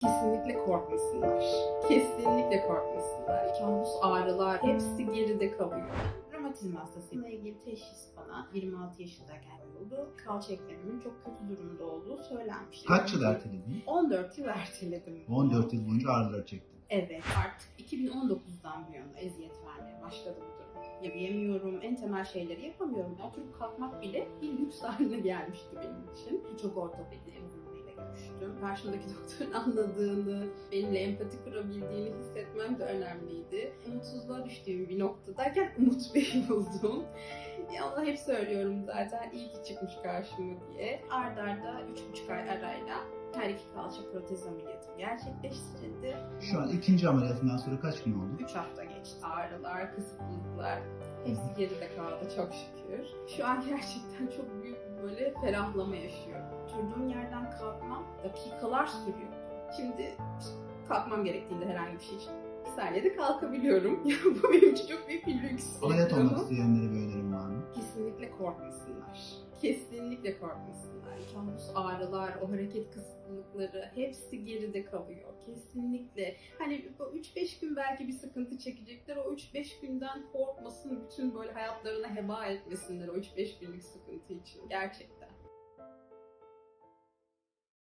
Kesinlikle korkmasınlar. Kesinlikle korkmasınlar. Kabus ağrılar hepsi geride kalıyor. Romatizm hastasıyla ilgili teşhis bana 26 yaşındayken oldu. Kalça eklemimin çok kötü durumda olduğu söylenmişti. Kaç yıl erteledin? 14 yıl erteledim. 14 yıl boyunca ağrıları çektin. Evet artık 2019'dan bu yana eziyet vermeye başladı bu durum. Yürüyemiyorum, en temel şeyleri yapamıyorum. Oturup kalkmak bile bir lüks haline gelmişti benim için. Birçok ortopedi görüştüm. Karşımdaki doktorun anladığını, benimle empati kurabildiğini hissetmem de önemliydi. Umutsuzluğa düştüğüm bir noktadayken Umut Bey'i buldum. Ya ona hep söylüyorum zaten iyi ki çıkmış karşıma diye. Arda arda 3,5 ay arayla her iki kalça protez ameliyatım gerçekleştirildi. Şu an ikinci ameliyatından sonra kaç gün oldu? 3 hafta geçti. Ağrılar, kısıtlılıklar hepsi geride kaldı çok şükür. Şu an gerçekten çok büyük bir böyle ferahlama yaşıyorum. Oturduğum yerden kalkmam dakikalar sürüyor. Şimdi kalkmam gerektiğinde herhangi bir şey için bir saniyede kalkabiliyorum. Bu benim için çok büyük bir lüks. Ameliyat olmak isteyenlere bir önerim var mı? Kesinlikle korkmasınlar. Kesinlikle korkmasınlar. Kabus ağrılar, o hareket kısıtlılıkları hepsi geride kalıyor. Kesinlikle. Hani bu 3-5 gün belki bir sıkıntı çekecekler. O 3-5 günden korkmasın. Bütün böyle hayatlarına heba etmesinler o 3-5 günlük sıkıntı için. Gerçekten.